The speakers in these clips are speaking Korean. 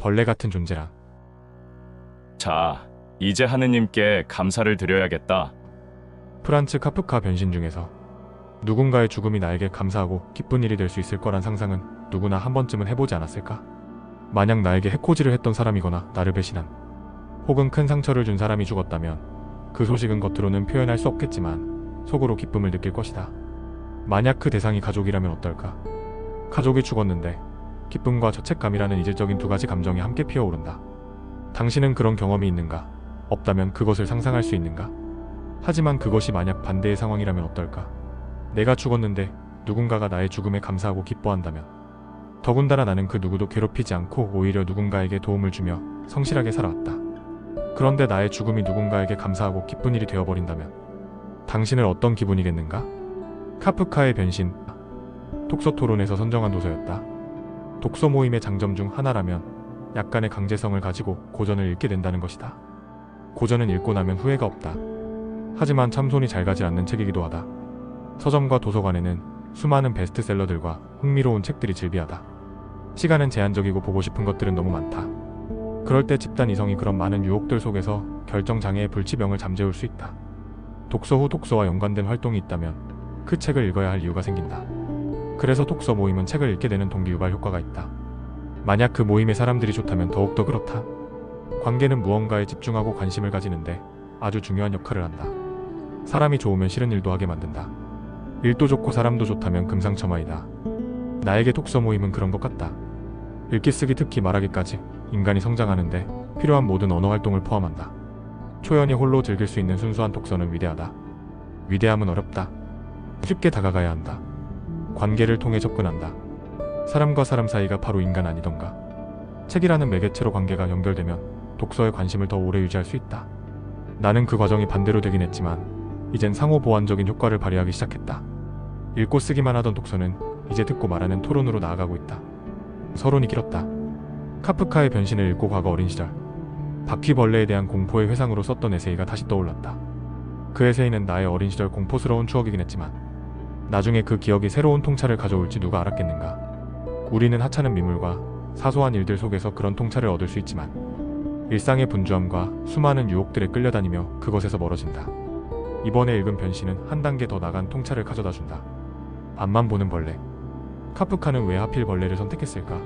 벌레 같은 존재라. 자, 이제 하느님께 감사를 드려야겠다. 프란츠 카프카 변신 중에서 누군가의 죽음이 나에게 감사하고 기쁜 일이 될 수 있을 거란 상상은 누구나 한 번쯤은 해보지 않았을까? 만약 나에게 해코지를 했던 사람이거나 나를 배신한 혹은 큰 상처를 준 사람이 죽었다면 그 소식은 겉으로는 표현할 수 없겠지만 속으로 기쁨을 느낄 것이다. 만약 그 대상이 가족이라면 어떨까? 가족이 죽었는데 기쁨과 죄책감이라는 이질적인 두 가지 감정이 함께 피어오른다. 당신은 그런 경험이 있는가? 없다면 그것을 상상할 수 있는가? 하지만 그것이 만약 반대의 상황이라면 어떨까? 내가 죽었는데 누군가가 나의 죽음에 감사하고 기뻐한다면 더군다나 나는 그 누구도 괴롭히지 않고 오히려 누군가에게 도움을 주며 성실하게 살아왔다. 그런데 나의 죽음이 누군가에게 감사하고 기쁜 일이 되어버린다면 당신은 어떤 기분이겠는가? 카프카의 변신 독서 토론에서 선정한 도서였다. 독서 모임의 장점 중 하나라면 약간의 강제성을 가지고 고전을 읽게 된다는 것이다. 고전은 읽고 나면 후회가 없다. 하지만 참 손이 잘 가지 않는 책이기도 하다. 서점과 도서관에는 수많은 베스트셀러들과 흥미로운 책들이 즐비하다. 시간은 제한적이고 보고 싶은 것들은 너무 많다. 그럴 때 집단 이성이 그런 많은 유혹들 속에서 결정장애의 불치병을 잠재울 수 있다. 독서 후 독서와 연관된 활동이 있다면 그 책을 읽어야 할 이유가 생긴다. 그래서 독서 모임은 책을 읽게 되는 동기 유발 효과가 있다. 만약 그 모임의 사람들이 좋다면 더욱더 그렇다. 관계는 무언가에 집중하고 관심을 가지는데 아주 중요한 역할을 한다. 사람이 좋으면 싫은 일도 하게 만든다. 일도 좋고 사람도 좋다면 금상첨화이다. 나에게 독서 모임은 그런 것 같다. 읽기 쓰기 특히 말하기까지 인간이 성장하는데 필요한 모든 언어 활동을 포함한다. 초연히 홀로 즐길 수 있는 순수한 독서는 위대하다. 위대함은 어렵다. 쉽게 다가가야 한다. 관계를 통해 접근한다. 사람과 사람 사이가 바로 인간 아니던가. 책이라는 매개체로 관계가 연결되면 독서에 관심을 더 오래 유지할 수 있다. 나는 그 과정이 반대로 되긴 했지만 이젠 상호 보완적인 효과를 발휘하기 시작했다. 읽고 쓰기만 하던 독서는 이제 듣고 말하는 토론으로 나아가고 있다. 서론이 길었다. 카프카의 변신을 읽고 과거 어린 시절 바퀴벌레에 대한 공포의 회상으로 썼던 에세이가 다시 떠올랐다. 그 에세이는 나의 어린 시절 공포스러운 추억이긴 했지만 나중에 그 기억이 새로운 통찰을 가져올지 누가 알았겠는가. 우리는 하찮은 미물과 사소한 일들 속에서 그런 통찰을 얻을 수 있지만 일상의 분주함과 수많은 유혹들에 끌려다니며 그것에서 멀어진다. 이번에 읽은 변신은 한 단계 더 나간 통찰을 가져다 준다. 앞만 보는 벌레. 카프카는 왜 하필 벌레를 선택했을까?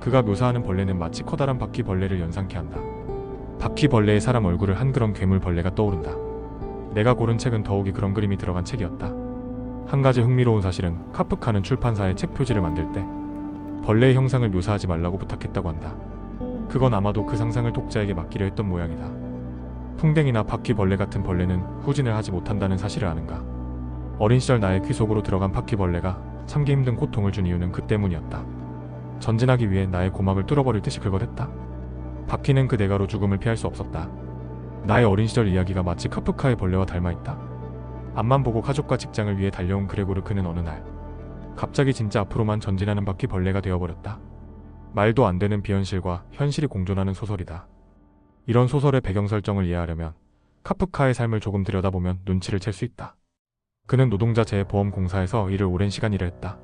그가 묘사하는 벌레는 마치 커다란 바퀴벌레를 연상케 한다. 바퀴벌레의 사람 얼굴을 한 그런 괴물벌레가 떠오른다. 내가 고른 책은 더욱이 그런 그림이 들어간 책이었다. 한 가지 흥미로운 사실은 카프카는 출판사에 책 표지를 만들 때 벌레의 형상을 묘사하지 말라고 부탁했다고 한다. 그건 아마도 그 상상을 독자에게 맡기려 했던 모양이다. 풍뎅이나 바퀴벌레 같은 벌레는 후진을 하지 못한다는 사실을 아는가? 어린 시절 나의 귀 속으로 들어간 바퀴벌레가 참기 힘든 고통을 준 이유는 그 때문이었다. 전진하기 위해 나의 고막을 뚫어버릴 듯이 긁어댔다. 바퀴는 그 대가로 죽음을 피할 수 없었다. 나의 어린 시절 이야기가 마치 카프카의 벌레와 닮아있다. 앞만 보고 가족과 직장을 위해 달려온 그레고르 그는 어느 날 갑자기 진짜 앞으로만 전진하는 바퀴벌레가 되어버렸다. 말도 안 되는 비현실과 현실이 공존하는 소설이다. 이런 소설의 배경 설정을 이해하려면 카프카의 삶을 조금 들여다보면 눈치를 챌 수 있다. 그는 노동자 재보험공사에서 일을 오랜 시간 일을 했다.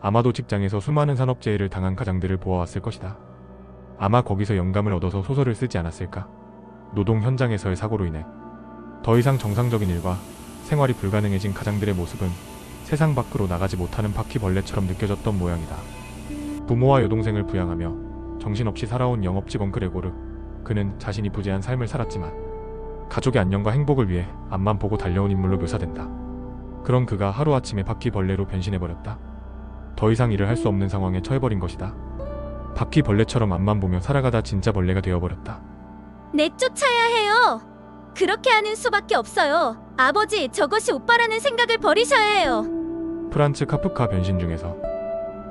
아마도 직장에서 수많은 산업재해를 당한 가장들을 보아왔을 것이다. 아마 거기서 영감을 얻어서 소설을 쓰지 않았을까? 노동 현장에서의 사고로 인해 더 이상 정상적인 일과 생활이 불가능해진 가장들의 모습은 세상 밖으로 나가지 못하는 바퀴벌레처럼 느껴졌던 모양이다. 부모와 여동생을 부양하며 정신없이 살아온 영업직원 그레고르. 그는 자신이 부재한 삶을 살았지만 가족의 안녕과 행복을 위해 앞만 보고 달려온 인물로 묘사된다. 그런 그가 하루아침에 바퀴벌레로 변신해버렸다. 더 이상 일을 할 수 없는 상황에 처해버린 것이다. 바퀴벌레처럼 앞만 보며 살아가다 진짜 벌레가 되어버렸다. 내쫓아야 해요. 그렇게 하는 수밖에 없어요. 아버지, 저것이 오빠라는 생각을 버리셔야 해요. 프란츠 카프카 변신 중에서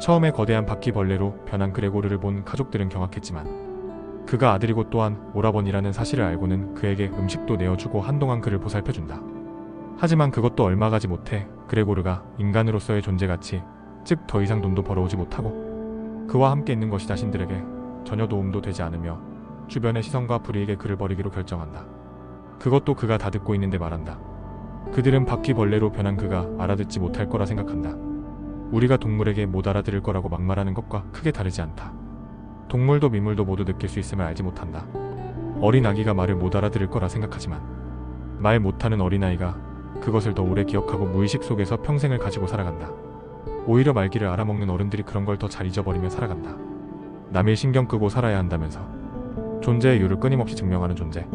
처음에 거대한 바퀴벌레로 변한 그레고르를 본 가족들은 경악했지만 그가 아들이고 또한 오라버니라는 사실을 알고는 그에게 음식도 내어주고 한동안 그를 보살펴준다. 하지만 그것도 얼마 가지 못해 그레고르가 인간으로서의 존재가치, 즉더 이상 돈도 벌어오지 못하고 그와 함께 있는 것이 자신들에게 전혀 도움도 되지 않으며 주변의 시선과 불이익에 그를 버리기로 결정한다. 그것도 그가 다 듣고 있는데 말한다. 그들은 바퀴벌레로 변한 그가 알아듣지 못할 거라 생각한다. 우리가 동물에게 못 알아들을 거라고 막말하는 것과 크게 다르지 않다. 동물도 미물도 모두 느낄 수 있음을 알지 못한다. 어린 아기가 말을 못 알아들을 거라 생각하지만 말 못하는 어린아이가 그것을 더 오래 기억하고 무의식 속에서 평생을 가지고 살아간다. 오히려 말귀를 알아먹는 어른들이 그런 걸 더 잘 잊어버리며 살아간다. 남일 신경 끄고 살아야 한다면서 존재의 이유를 끊임없이 증명하는 존재.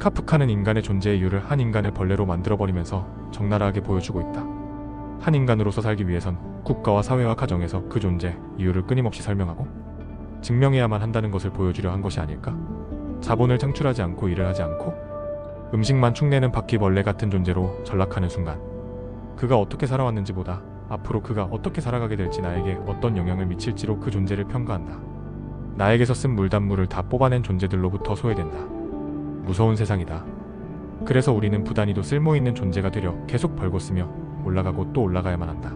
카프카는 인간의 존재의 이유를 한 인간을 벌레로 만들어버리면서 적나라하게 보여주고 있다. 한 인간으로서 살기 위해선 국가와 사회와 가정에서 그 존재, 이유를 끊임없이 설명하고 증명해야만 한다는 것을 보여주려 한 것이 아닐까? 자본을 창출하지 않고 일을 하지 않고 음식만 축내는 바퀴벌레 같은 존재로 전락하는 순간 그가 어떻게 살아왔는지보다 앞으로 그가 어떻게 살아가게 될지 나에게 어떤 영향을 미칠지로 그 존재를 평가한다. 나에게서 쓴 물단물을 다 뽑아낸 존재들로부터 소외된다. 무서운 세상이다. 그래서 우리는 부단히도 쓸모있는 존재가 되려 계속 벌고 쓰며 올라가고 또 올라가야만 한다.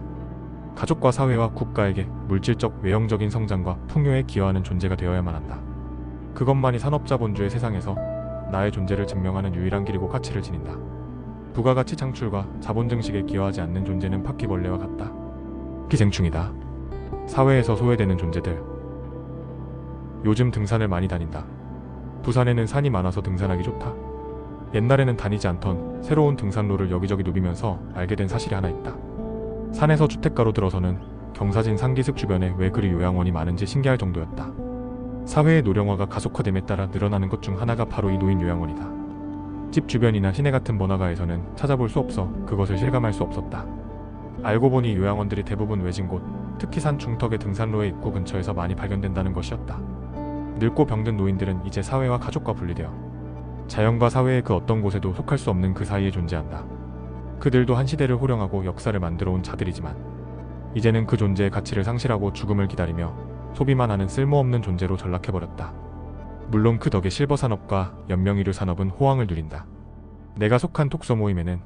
가족과 사회와 국가에게 물질적 외형적인 성장과 풍요에 기여하는 존재가 되어야만 한다. 그것만이 산업자본주의 세상에서 나의 존재를 증명하는 유일한 길이고 가치를 지닌다. 부가가치 창출과 자본 증식에 기여하지 않는 존재는 바퀴벌레와 같다. 기생충이다. 사회에서 소외되는 존재들. 요즘 등산을 많이 다닌다. 부산에는 산이 많아서 등산하기 좋다. 옛날에는 다니지 않던 새로운 등산로를 여기저기 누비면서 알게 된 사실이 하나 있다. 산에서 주택가로 들어서는 경사진 상기슭 주변에 왜 그리 요양원이 많은지 신기할 정도였다. 사회의 노령화가 가속화됨에 따라 늘어나는 것 중 하나가 바로 이 노인 요양원이다. 집 주변이나 시내 같은 번화가에서는 찾아볼 수 없어 그것을 실감할 수 없었다. 알고 보니 요양원들이 대부분 외진 곳, 특히 산 중턱의 등산로의 입구 근처에서 많이 발견된다는 것이었다. 늙고 병든 노인들은 이제 사회와 가족과 분리되어 자연과 사회의 그 어떤 곳에도 속할 수 없는 그 사이에 존재한다. 그들도 한 시대를 호령하고 역사를 만들어 온 자들이지만 이제는 그 존재의 가치를 상실하고 죽음을 기다리며 소비만 하는 쓸모없는 존재로 전락해버렸다. 물론 그 덕에 실버 산업과 연명의료 산업은 호황을 누린다. 내가 속한 톡서 모임에는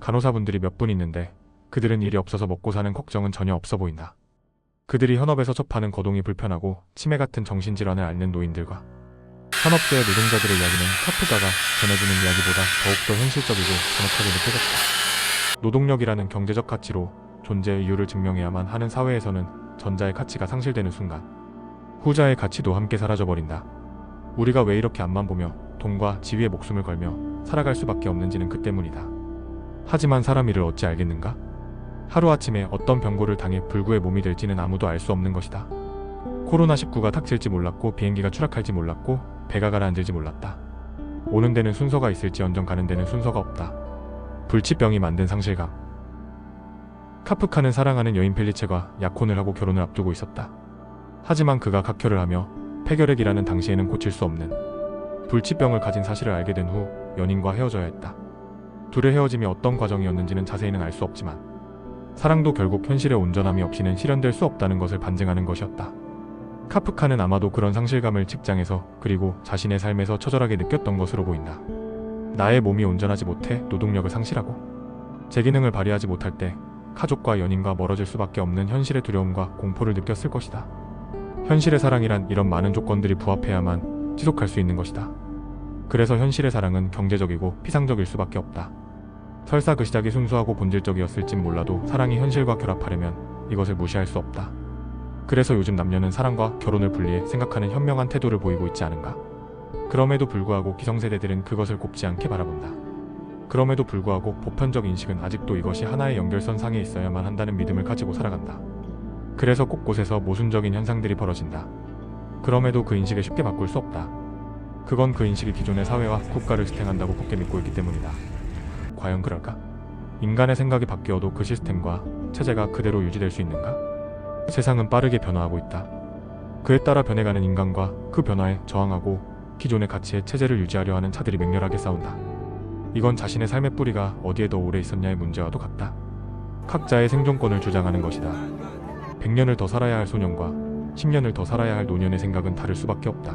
간호사분들이 몇 분 있는데 그들은 일이 없어서 먹고 사는 걱정은 전혀 없어 보인다. 그들이 현업에서 접하는 거동이 불편하고 치매 같은 정신질환을 앓는 노인들과 산업계의 노동자들의 이야기는 카프가가 전해주는 이야기보다 더욱더 현실적이고 정확하게 느껴졌다. 노동력이라는 경제적 가치로 존재의 이유를 증명해야만 하는 사회에서는 전자의 가치가 상실되는 순간 후자의 가치도 함께 사라져버린다. 우리가 왜 이렇게 앞만 보며 돈과 지위에 목숨을 걸며 살아갈 수밖에 없는지는 그 때문이다. 하지만 사람 일을 어찌 알겠는가? 하루아침에 어떤 병고를 당해 불구의 몸이 될지는 아무도 알 수 없는 것이다. 코로나19가 닥칠지 몰랐고 비행기가 추락할지 몰랐고 배가 가라앉을지 몰랐다. 오는 데는 순서가 있을지언정 가는 데는 순서가 없다. 불치병이 만든 상실감. 카프카는 사랑하는 여인 펠리체가 약혼을 하고 결혼을 앞두고 있었다. 하지만 그가 각혈을 하며 폐결핵이라는 당시에는 고칠 수 없는 불치병을 가진 사실을 알게 된 후 연인과 헤어져야 했다. 둘의 헤어짐이 어떤 과정이었는지는 자세히는 알 수 없지만 사랑도 결국 현실의 온전함이 없이는 실현될 수 없다는 것을 반증하는 것이었다. 카프카는 아마도 그런 상실감을 직장에서 그리고 자신의 삶에서 처절하게 느꼈던 것으로 보인다. 나의 몸이 온전하지 못해 노동력을 상실하고 제 기능을 발휘하지 못할 때 가족과 연인과 멀어질 수밖에 없는 현실의 두려움과 공포를 느꼈을 것이다. 현실의 사랑이란 이런 많은 조건들이 부합해야만 지속할 수 있는 것이다. 그래서 현실의 사랑은 경제적이고 피상적일 수밖에 없다. 설사 그 시작이 순수하고 본질적이었을진 몰라도 사랑이 현실과 결합하려면 이것을 무시할 수 없다. 그래서 요즘 남녀는 사랑과 결혼을 분리해 생각하는 현명한 태도를 보이고 있지 않은가? 그럼에도 불구하고 기성세대들은 그것을 곱지 않게 바라본다. 그럼에도 불구하고 보편적 인식은 아직도 이것이 하나의 연결선 상에 있어야만 한다는 믿음을 가지고 살아간다. 그래서 곳곳에서 모순적인 현상들이 벌어진다. 그럼에도 그 인식을 쉽게 바꿀 수 없다. 그건 그 인식이 기존의 사회와 국가를 지탱한다고 굳게 믿고 있기 때문이다. 과연 그럴까? 인간의 생각이 바뀌어도 그 시스템과 체제가 그대로 유지될 수 있는가? 세상은 빠르게 변화하고 있다. 그에 따라 변해가는 인간과 그 변화에 저항하고 기존의 가치의 체제를 유지하려 하는 차들이 맹렬하게 싸운다. 이건 자신의 삶의 뿌리가 어디에 더 오래 있었냐의 문제와도 같다. 각자의 생존권을 주장하는 것이다. 100년을 더 살아야 할 소년과 10년을 더 살아야 할 노년의 생각은 다를 수밖에 없다.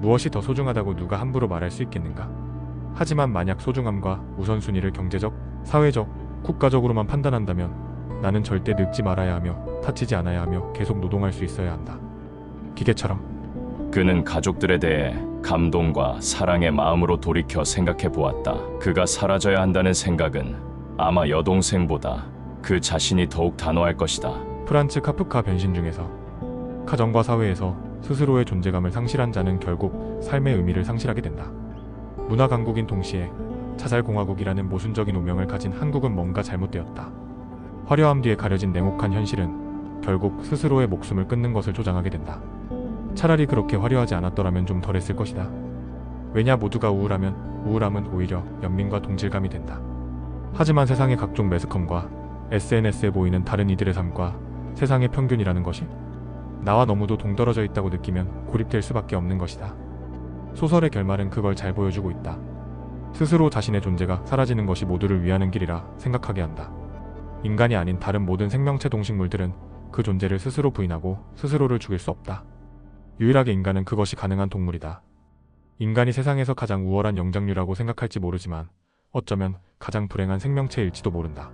무엇이 더 소중하다고 누가 함부로 말할 수 있겠는가? 하지만 만약 소중함과 우선순위를 경제적, 사회적, 국가적으로만 판단한다면 나는 절대 늙지 말아야 하며 다치지 않아야 하며 계속 노동할 수 있어야 한다. 기계처럼 그는 가족들에 대해 감동과 사랑의 마음으로 돌이켜 생각해 보았다. 그가 사라져야 한다는 생각은 아마 여동생보다 그 자신이 더욱 단호할 것이다. 프란츠 카프카 변신 중에서 가정과 사회에서 스스로의 존재감을 상실한 자는 결국 삶의 의미를 상실하게 된다. 문화 강국인 동시에 자살공화국이라는 모순적인 오명을 가진 한국은 뭔가 잘못되었다. 화려함 뒤에 가려진 냉혹한 현실은 결국 스스로의 목숨을 끊는 것을 조장하게 된다. 차라리 그렇게 화려하지 않았더라면 좀 덜했을 것이다. 왜냐 모두가 우울하면 우울함은 오히려 연민과 동질감이 된다. 하지만 세상의 각종 매스컴과 SNS에 보이는 다른 이들의 삶과 세상의 평균이라는 것이 나와 너무도 동떨어져 있다고 느끼면 고립될 수밖에 없는 것이다. 소설의 결말은 그걸 잘 보여주고 있다. 스스로 자신의 존재가 사라지는 것이 모두를 위하는 길이라 생각하게 한다. 인간이 아닌 다른 모든 생명체 동식물들은 그 존재를 스스로 부인하고 스스로를 죽일 수 없다. 유일하게 인간은 그것이 가능한 동물이다. 인간이 세상에서 가장 우월한 영장류라고 생각할지 모르지만 어쩌면 가장 불행한 생명체일지도 모른다.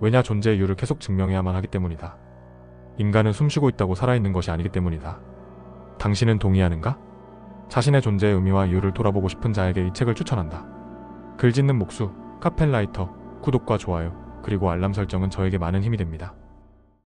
왜냐 존재의 이유를 계속 증명해야만 하기 때문이다. 인간은 숨쉬고 있다고 살아있는 것이 아니기 때문이다. 당신은 동의하는가? 자신의 존재의 의미와 이유를 돌아보고 싶은 자에게 이 책을 추천한다. 글 짓는 목수, 카펜라이터, 구독과 좋아요, 그리고 알람 설정은 저에게 많은 힘이 됩니다.